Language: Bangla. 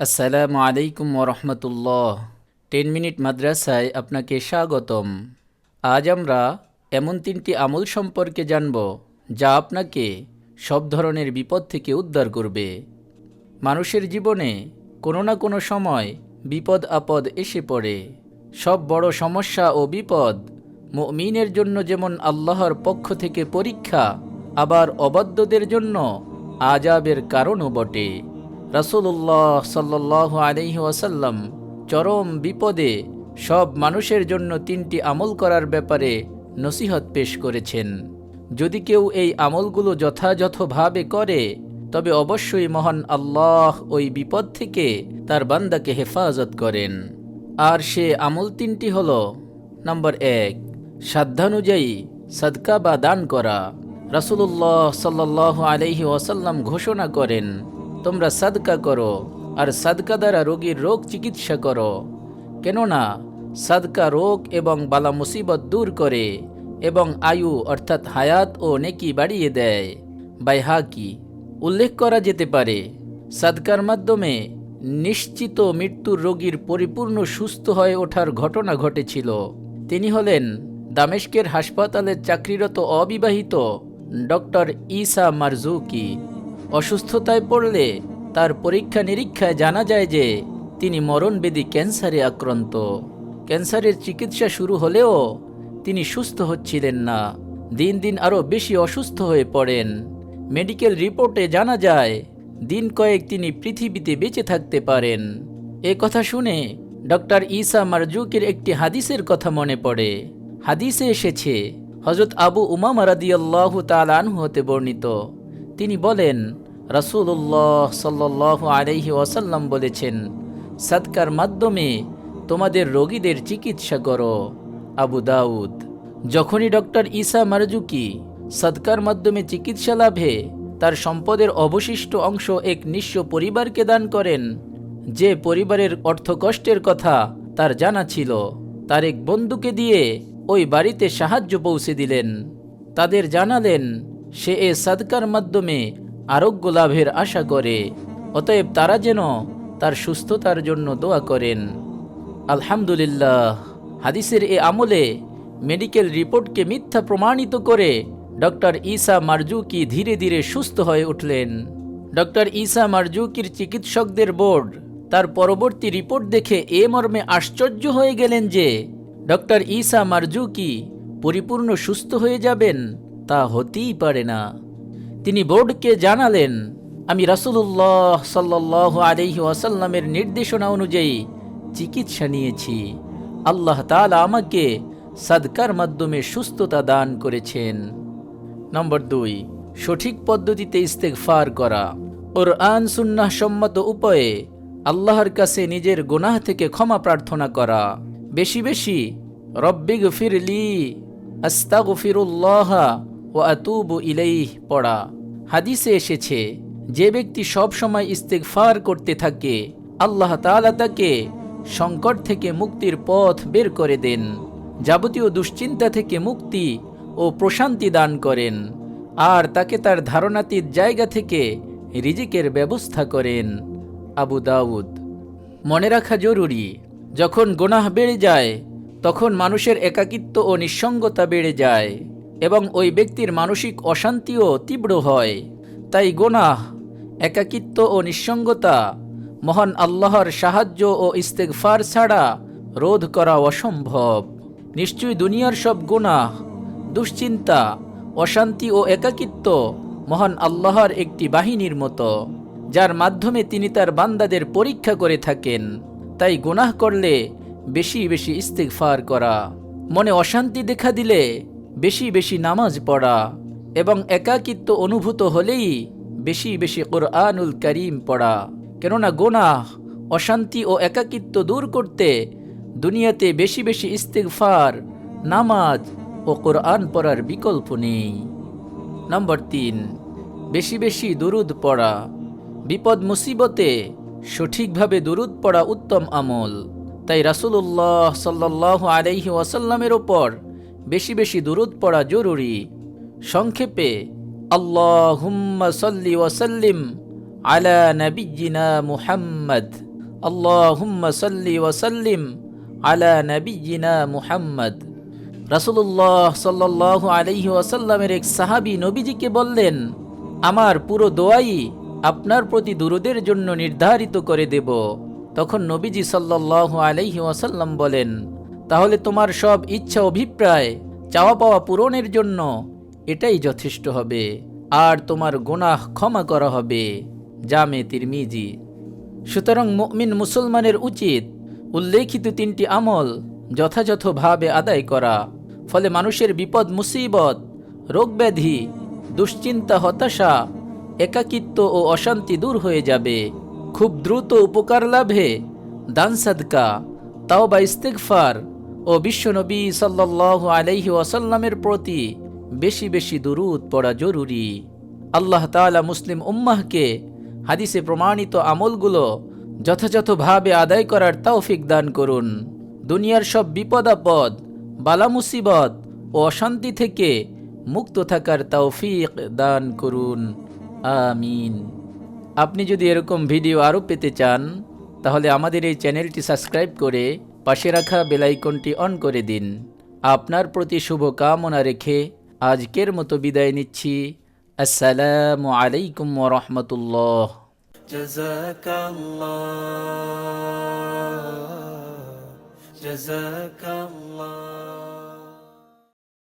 আসসালামু আলাইকুম ওরহমতুল্লাহ। টেন মিনিট মাদ্রাসায় আপনাকে স্বাগতম। আজ আমরা এমন তিনটি আমল সম্পর্কে জানব, যা আপনাকে সব ধরনের বিপদ থেকে উদ্ধার করবে। মানুষের জীবনে কোনো না কোনো সময় বিপদ আপদ এসে পড়ে। সব বড় সমস্যা ও বিপদ মুমিনের জন্য যেমন আল্লাহর পক্ষ থেকে পরীক্ষা, আবার অবাধ্যদের জন্য আজাবের কারণও বটে। রাসূলুল্লাহ সাল্লাহ আলহি ওয়াসাল্লাম চরম বিপদে সব মানুষের জন্য তিনটি আমল করার ব্যাপারে নসিহত পেশ করেছেন। যদি কেউ এই আমলগুলো যথাযথভাবে করে, তবে অবশ্যই মহান আল্লাহ ওই বিপদ থেকে তার বান্দাকে হেফাজত করেন। আর সে আমল তিনটি হল, নম্বর এক, সাধ্যানুযায়ী সদকা বা দান করা। রাসূলুল্লাহ সাল্লাহ আলহি ওয়াসাল্লাম ঘোষণা করেন তোমরা সাদকা করো, আর সাদকা দ্বারা রোগীর রোগ চিকিৎসা করো। কেননা, সাদকা রোগ এবং বালা মুসিবত দূর করে এবং আয়ু অর্থাৎ হায়াত ও নেকি বাড়িয়ে দেয়। বাই বাইহাকি উল্লেখ করা যেতে পারে, সাদকার মাধ্যমে নিশ্চিত মৃত্যুর রোগীর পরিপূর্ণ সুস্থ হয়ে ওঠার ঘটনা ঘটেছিল। তিনি হলেন দামেস্কের হাসপাতালে চাকরিরত অবিবাহিত ডক্টর ইসা মারজুকি। অসুস্থতায় পড়লে তার পরীক্ষা নিরীক্ষায় জানা যায় যে তিনি মরণবেদী ক্যান্সারে আক্রান্ত। ক্যান্সারের চিকিৎসা শুরু হলেও তিনি সুস্থ হচ্ছিলেন না। দিন দিন আরও বেশি অসুস্থ হয়ে পড়েন। মেডিকেল রিপোর্টে জানা যায়, দিন কয়েক তিনি পৃথিবীতে বেঁচে থাকতে পারেন। এ কথা শুনে ডক্টর ঈসা মারজুকের একটি হাদিসের কথা মনে পড়ে। হাদিসে এসেছে হজরত আবু উমামা রাদিয়াল্লাহ তালানহু হতে বর্ণিত। তিনি বলেন রাসূলুল্লাহ সাল্লাহ আলাইহি ওয়াসাল্লাম বলেছেন সাদকার মাধ্যমে তোমাদের রোগীদের চিকিৎসা করো। আবু দাউদ, যখনই ডক্টর ঈসা মারজুকি সদকার মাধ্যমে চিকিৎসা লাভে, তার সম্পদের অবশিষ্ট অংশ এক নিঃস্ব পরিবারকে দান করেন। যে পরিবারের অর্থকষ্টের কথা তার জানা ছিল, তার এক বন্ধুকে দিয়ে ওই বাড়িতে সাহায্য পৌঁছে দিলেন। তাদের জানালেন, সে এ সাদকার মাধ্যমে আরোগ্য লাভের আশা করে, অতএব তারা যেন তার সুস্থতার জন্য দোয়া করেন। আলহামদুলিল্লাহ, হাদিসের এ আমলে মেডিকেল রিপোর্টকে মিথ্যা প্রমাণিত করে ডক্টর ঈসা মারজুকি ধীরে ধীরে সুস্থ হয়ে উঠলেন। ডক্টর ঈসা মারজুকির চিকিৎসকদের বোর্ড তার পরবর্তী রিপোর্ট দেখে এ মর্মে আশ্চর্য হয়ে গেলেন যে, ডক্টর ঈসা মারজুকি পরিপূর্ণ সুস্থ হয়ে যাবেন তা হতেই পারে না। তিনি বোর্ডকে জানালেন, আমি রাসূলুল্লাহ সাল্লাহ আলহি ওয়াসাল্লামের নির্দেশনা অনুযায়ী চিকিৎসা নিয়েছি। আল্লাহ তাআলা আমাকে সাদকার মাধ্যমে সুস্থতা দান করেছেন। নম্বর দুই, সঠিক পদ্ধতিতে ইস্তেগফার করা। ওর আন সুন্নাহ সম্মত উপায়ে আল্লাহর কাছে নিজের গুনাহ থেকে ক্ষমা প্রার্থনা করা। বেশি বেশি রব্বিগ ফিরলি আস্তাগফিরুল্লাহ ও আতুবু ইলাইহ, পড়া। হাদিসে এসেছে, যে ব্যক্তি সব সময় ইস্তেগফার করতে থাকে, আল্লাহ তাআলা তাকে সংকট থেকে মুক্তির পথ বের করে দেন, যাবতীয় দুশ্চিন্তা থেকে মুক্তি ও প্রশান্তি দান করেন, আর তাকে তার ধারণাতীত জায়গা থেকে রিজিকের ব্যবস্থা করেন। আবু দাউদ, মনে রাখা জরুরি, যখন গোনাহ বেড়ে যায়, তখন মানুষের একাকিত্ব ও নিঃসঙ্গতা বেড়ে যায়। এবং ওই ব্যক্তির মানসিক অশান্তিও তীব্র হয়। তাই গোনাহ, একাকিত্ব ও নিঃসঙ্গতা, মহান আল্লাহর সাহায্য ও ইস্তেগফার ছাড়া রোধ করা অসম্ভব। নিশ্চয়ই দুনিয়ার সব গুনাহ, দুশ্চিন্তা, অশান্তি ও একাকিত্ব মহান আল্লাহর একটি বাহিনীর মতো, যার মাধ্যমে তিনি তার বান্দাদের পরীক্ষা করে থাকেন। তাই গুনাহ করলে বেশি বেশি ইস্তেগফার করা। মনে অশান্তি দেখা দিলে বেশি বেশি নামাজ পড়া এবং একাকিত্ব অনুভূত হলেই বেশি বেশি কোরআনুল করিম পড়া। কেননা গোনাহ, অশান্তি ও একাকিত্ব দূর করতে দুনিয়াতে বেশি বেশি ইস্তেগফার, নামাজ ও কোরআন পড়ার বিকল্প নেই। নম্বর তিন, বেশি বেশি দুরুদ পড়া। বিপদ মুসিবতে সঠিকভাবে দুরুদ পড়া উত্তম আমল। তাই রাসূলুল্লাহ সাল্লাহ আলাইহি ওয়াসাল্লামের ওপর বেশি বেশি দুরুদ পড়া জরুরি। সংক্ষেপে, আল্লাহুম্মা সাল্লি ওয়াসাল্লিম আলা নবিজিনা মুহাম্মদ। আল্লাহুম্মা সাল্লি ওয়াসাল্লিম আলা নবিজিনা মুহাম্মদ। রাসুল্লাহ সাল্লাহ আলহি ওয়াসাল্লামের এক সাহাবি নবীজিকে বললেন, আমার পুরো দোয়াই আপনার প্রতি দুরুদের জন্য নির্ধারিত করে দেব। তখন নবীজি সাল্লাহ আলহি ওয়াসাল্লাম বলেন তাহলে তোমার সব ইচ্ছা অভিপ্রায় চাওয়া পাওয়া পূরণের জন্য এটাই যথেষ্ট হবে। আর তোমার গুনাহ ক্ষমা করা হবে। জামে তিরমিজি। সুতরাং মুমিন মুসলমানের উচিত উল্লেখিত তিনটি আমল যথাযথভাবে আদায় করা। ফলে মানুষের বিপদ, মুসিবত, রোগব্যাধি, দুশ্চিন্তা, হতাশা, একাকিত্ব ও অশান্তি দূর হয়ে যাবে। খুব দ্রুত উপকার লাভে দান সাদকা তাও বা ইস্তেকফার ও বিশ্বনবী সাল্লাল্লাহু আলাইহি ওয়াসাল্লামের প্রতি বেশি বেশি দুরুদ পড়া জরুরি। আল্লাহ তাআলা মুসলিম উম্মাহকে হাদিসে প্রমাণিত আমলগুলো যথাযথভাবে আদায় করার তৌফিক দান করুন। দুনিয়ার সব বিপদ আপদ, বালা মুসিবত ও অশান্তি থেকে মুক্ত থাকার তৌফিক দান করুন। আমিন। আপনি যদি এরকম ভিডিও আরও পেতে চান, তাহলে আমাদের এই চ্যানেলটি সাবস্ক্রাইব করে পাশে রাখা বেলাইকনটি অন করে দিন আপনার প্রতি শুভ কামনা রেখে আজকের মতো বিদায় নিচ্ছি আসসালামু আলাইকুম ওরহমতুল্লাহ جزاك الله جزاك الله